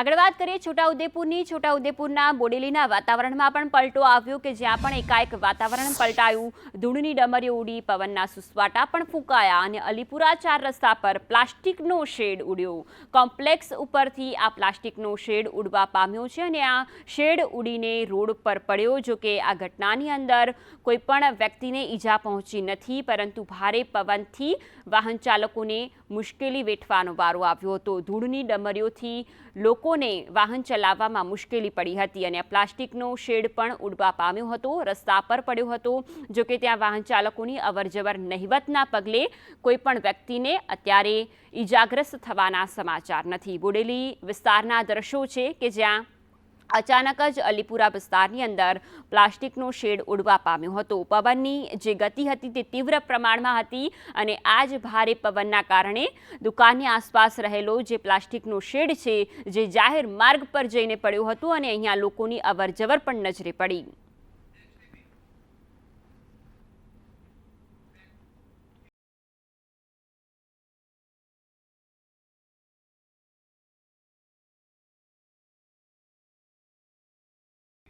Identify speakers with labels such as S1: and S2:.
S1: આગળ વાત કરીએ છોટાઉદેપુરની. છોટાઉદેપુરના બોડેલીના વાતાવરણમાં પણ પલટો આવ્યો કે જ્યાં પણ એકાએક વાતાવરણ પલટાયું. ધૂળની ડમરીઓ ઉડી, પવનના સુસવાટા પણ ફૂંકાયા અને અલીપુરા ચાર રસ્તા પર પ્લાસ્ટિકનો શેડ ઉડ્યો. કોમ્પ્લેક્સ ઉપરથી આ પ્લાસ્ટિકનો શેડ ઉડવા પામ્યો છે અને આ શેડ ઉડીને રોડ પર પડ્યો, જો કે આ ઘટનાની અંદર કોઈપણ વ્યક્તિને ઈજા પહોંચી નથી, પરંતુ ભારે પવનથી વાહન ચાલકોને મુશ્કેલી વેઠવાનો વારો આવ્યો હતો. ધૂળની ડમરીઓથી લોકોને વાહન ચલાવવામાં મુશ્કેલી પડી હતી અને પ્લાસ્ટિકનો શેડ પણ ઉડવા પામ્યો હતો, રસ્તા પર પડ્યો હતો. જો કે ત્યાં વાહન ચાલકોની અવરજવર નહિવતના પગલે કોઈપણ વ્યક્તિને અત્યારે ઈજાગ્રસ્ત થવાના સમાચાર નથી. બોડેલી વિસ્તારના દ્રશ્યો છે કે જ્યાં અચાનક જ અલીપુરા વિસ્તારની અંદર પ્લાસ્ટિકનો શેડ ઉડવા પામ્યો હતો. પવનની જે ગતિ હતી તે તીવ્ર પ્રમાણમાં હતી અને આ જ ભારે પવનના કારણે દુકાનની આસપાસ રહેલો જે પ્લાસ્ટિકનો શેડ છે, જે જાહેર માર્ગ પર જઈને પડ્યો હતો અને અહીંયા લોકોની અવરજવર પણ નજરે પડી.